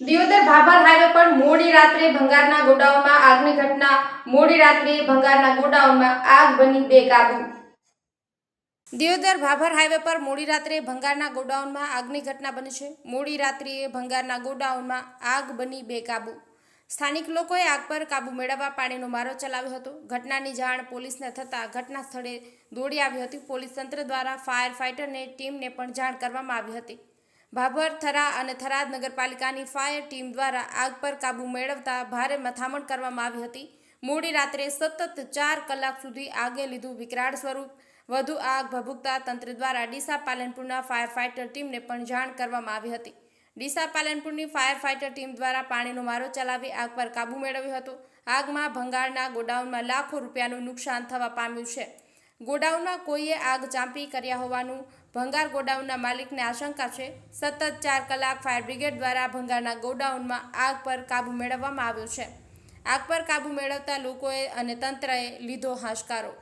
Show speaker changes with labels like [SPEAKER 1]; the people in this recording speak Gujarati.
[SPEAKER 1] દિયોદર ભાભર હાઈવે પર મોડી રાત્રે ભંગારના ગોડાઉનમાં આગની ઘટના. મોડી રાત્રે ભંગારના ગોડાઉનમાં આગ બની બેકાબુ દિયોદર ભાભર હાઈવે પર મોડી રાત્રે ભંગારના ગોડાઉનમાં આગની ઘટના બની છે. મોડી રાત્રિએ ભંગારના ગોડાઉનમાં આગ બની બેકાબુ સ્થાનિક લોકોએ આગ પર કાબુ મેળવવા પાણીનો મારો ચલાવ્યો હતો. ઘટનાની જાણ પોલીસને થતાં ઘટના સ્થળે દોડી આવી હતી. પોલીસ તંત્ર દ્વારા ફાયર ફાઇટરની ટીમને પણ જાણ કરવામાં આવી હતી. ભાભર, થરા અને થરાદ નગરપાલિકાની ફાયર ટીમ દ્વારા આગ પર કાબુ મેળવતા ભારે મથામણ કરવામાં આવી હતી. મોડી રાત્રે સતત ચાર કલાક સુધી આગે લીધું વિકરાળ સ્વરૂપ. વધુ આગ ભભૂકતા તંત્ર દ્વારા ડીસા પાલનપુરના ફાયર ફાઇટર ટીમને પણ જાણ કરવામાં આવી હતી. ડીસા પાલનપુરની ફાયર ફાઇટર ટીમ દ્વારા પાણીનો મારો ચલાવી આગ પર કાબુ મેળવ્યો હતો. આગમાં ભંગાળના ગોડાઉનમાં લાખો રૂપિયાનું નુકસાન થવા પામ્યું છે. ગોડાઉનમાં કોઈએ આગ ચાંપી કર્યા હોવાનું, ભંગાર ગોડાઉનના માલિકને આશંકા છે. સતત ચાર કલાક ફાયર બ્રિગેડ દ્વારા ભંગારના ગોડાઉનમાં આગ પર કાબૂ મેળવવામાં આવ્યો છે. આગ પર કાબૂ મેળવતા લોકોએ અને તંત્રએ લીધો હાશકારો.